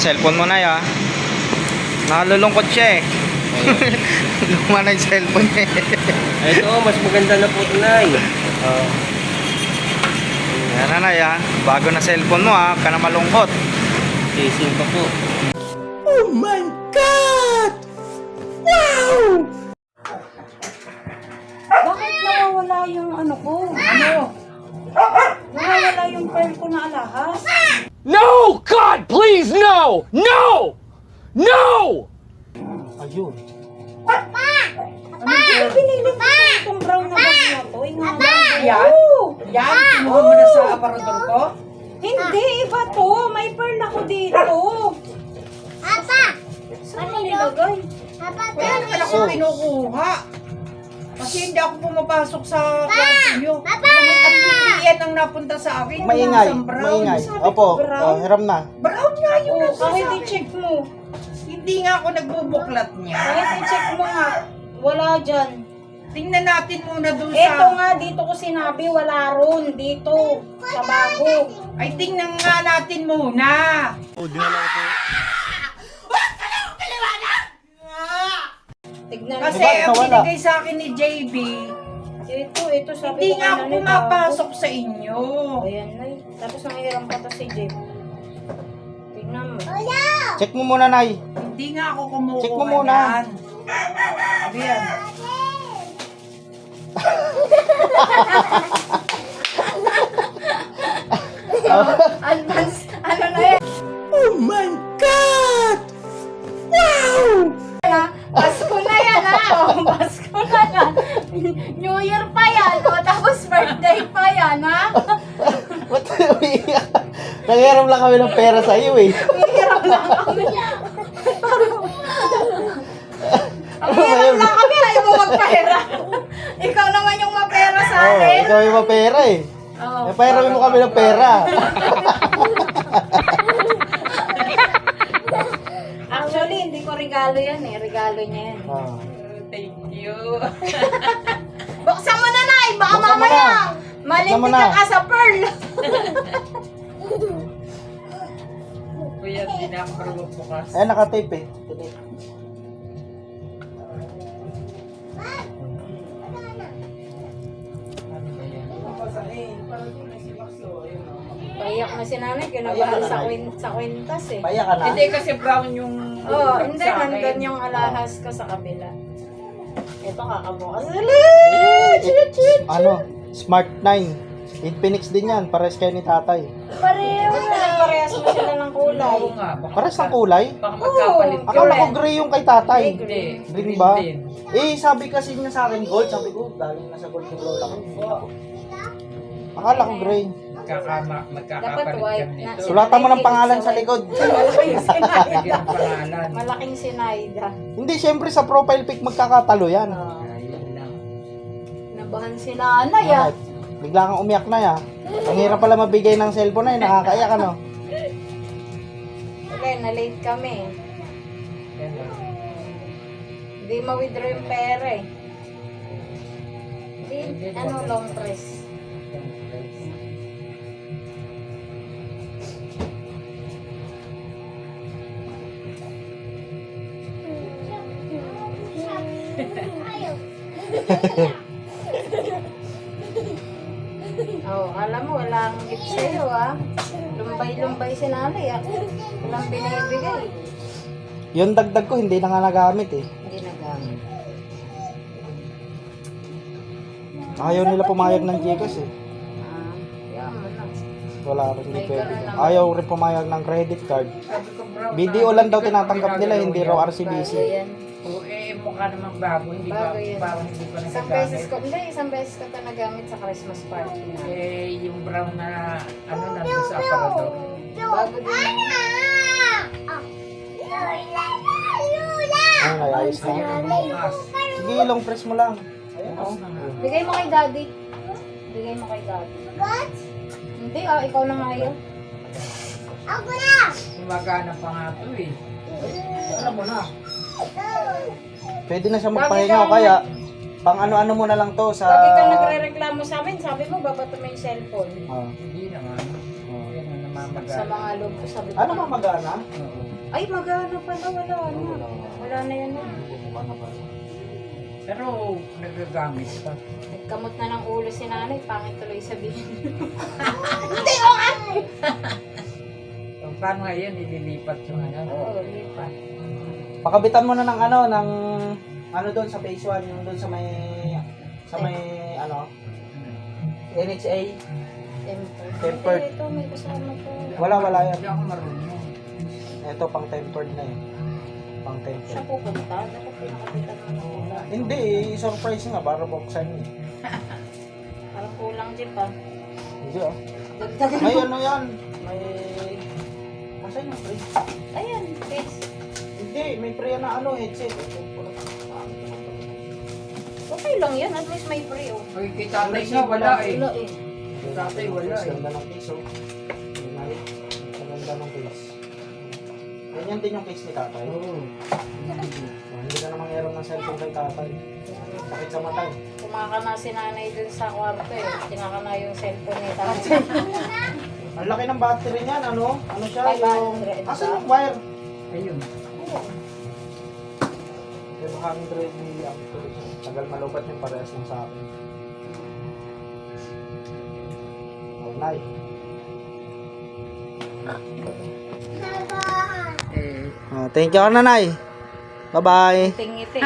cellphone mo na ya. Nalulungkot siya eh. Luma na yung cellphone niya eh. Ito, mas maganda na po ito, Nay. Oh. Yan na na ya. Bago na cellphone mo ha. Ka na malungkot. Casing pa po. Bakit nawawala yung ano ko? Ano? Nawawala yung file ko na alahas. No! God, please, no! No! No! Ayun. Ano ba? Pinili ko itong brown na bag na to. Ingatan Yan? Yan, kinuha mo na sa aparador ko? Hindi, iba to. May pearl ako dito. Saan mo nilagay? Kaya naman ako kinukuha. Kasi hindi ako pumapasok sa kwarto nyo. At yan ang napunta sa akin. yung Maingay. isang brown. Maingay. Sabi Opo. ko, brown. Oh, hiram na. Brown nga yung Oo, nasa kahit i-check mo. Hindi nga ako nagbubuklat niya. Kahit i-check mo nga. Wala dyan. Tingnan natin muna doon Ito sa... nga, dito ko sinabi, wala ron. Dito. Sa bago. Ay, tingnan nga natin muna. Tignan mo. Kasi Bakit ang nawala? binigay sa akin ni JB, Ito, ito sabi hindi ko nga ako kanina, pumapasok sa inyo. Ayan na. Tapos nangihiram pa to si Jeff. Tignan mo. Check mo muna, Nay. Hindi nga ako kumukuha Check mo muna. yan. Ano yan? Advance, yan! O, tapos birthday pa yan ha! Ba't umiiyak? Nangiram lang kami ng pera sa iyo eh. Hihiram lang kami. Ang Ano ba hirap lang kami, ayaw mo magpahira. Ikaw naman yung mapera sa Oo, akin. ikaw yung mapera eh. Oo. Eh, pahiram mo kami ng pera. Actually, hindi ko regalo yan eh. Regalo niya yan. Ah. Thank you. Buksan mo na, Nay! Baka Buksan mo mamaya! na. Buksan mo ka na. ka sa pearl! Kuya, hindi na ako marunong bukas. Eh, nakatape eh. Ano ba yan? Paiyak na si nanay, kinabahan sa, kwin- sa kwintas eh. Paya ka na. Hindi kasi brown yung... Oo, oh, hindi, sa akin. nandun yung alahas ko sa kabila. Ito kakabukas. Eh, ano? Smart 9. Infinix din yan. Pares kayo ni tatay. Pareho na. Parehas mo sila ng kulay. Oo nga. Baka, Pares ng kulay? baka magkapalit ka. Akala ko gray yung kay tatay. Hindi. Green ba? din. Eh, sabi kasi niya sa akin gold. Sabi ko, galing na sa gold yung lola ko. Akala ko gray. Magkakama, Dapat magkakapalit white kami na. nito. Sulatan mo ng pangalan sa likod. Malaking sinayda. Lagyan ng pangalan. Malaking sinayda. Hindi, syempre sa profile pic magkakatalo yan. Lang. Nabahan si nanay ah. Bakit? Bigla kang umiyak na ya. Ang hirap pala mabigay ng cellphone na yun. Nakakaiyak ano. Okay, na-late kami. Hindi ma-withdraw yung pera eh. Hindi, ano, long press. Oh, alam mo, walang gift sa'yo ah. Lumbay-lumbay si nanay ah. Walang binibigay. Yung dagdag ko, hindi na nga nagamit eh. Hindi nagamit. Ayaw nila pumayag ng Gcash eh. Ah, yan mo na. Wala rin, ganun naman. Ayaw rin pumayag ng credit card. BDO lang daw tinatanggap nila, hindi raw RCBC. Oo, eh, mukha namang bago. Hindi ba, yan. parang hindi pa Isang beses nagagamit. ko, hindi, isang beses ko ito nagamit sa Christmas party na. Eh, yung brown na, ano, nandun sa aparador. Bago din. Ay, ayos na. Bukas. Sige, long press mo lang. Ayun, oh. Bigay mo kay daddy. Bigay mo kay daddy. Hindi ah, ikaw na nga yun. Gumagana pa nga ito eh. Pwede na siya magpahinga o kaya Pang ano-ano mo na lang to sa... Lagi ka nagre-reklamo sa amin, sabi mo, babato mo yung cellphone. Oh. Hindi naman. Oh. Yan. Sa mga loob, sabi ko. Ano mamagana? Oo. Ay, magana pala, wala na. Wala. Wala na yan na. Pala. Pero nagagamit pa. Nagkamot na ng ulo si nanay, pangit tuloy sabihin. So, paano ngayon ililipat yung ano? Oo, lipat. Pakabitan mo na ng ano, ng ano doon sa phase 1, yung doon sa may sa may ano NHA. Tempered. Tempered. Ito, may kasama to. Wala wala yan. Hindi ako marunong. Ito pang tempered na yun. Pang Siya tempered. pupunta, dapat pinakabitan mo. Hindi, surprise nga para buksan niya. Parang kulang din pa. Hindi ah. Dagdagan May mo. ano yan? May Asan yung pre? Ayan, please. Hindi, may pre na ano headset. Okay lang yan, at least may free oh. Ay, kay tatay nga wala eh. Wala eh. Tatay wala eh. Ganda ng case oh. Ang ganda ng case. Ganyan din yung case ni tatay. Oo. Oh, hindi ka na mangyaroon ng cellphone kay tatay. Sakit sa mata eh. Kumaka na si nanay dun sa kwarto eh. Tinaka na yung cellphone ni tatay. Ang laki ng battery niyan, ano? Ano siya? 500 Yung... Asan yung wire? Ayun. 500 milliamperes. Tagal malubat yung parehas ng sa akin. Eh, Oh, thank you nanay. Bye-bye.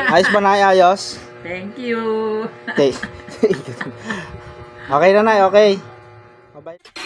Ayos ba nay? Ayos? thank you. Okay. okay nanay, okay. Bye-bye.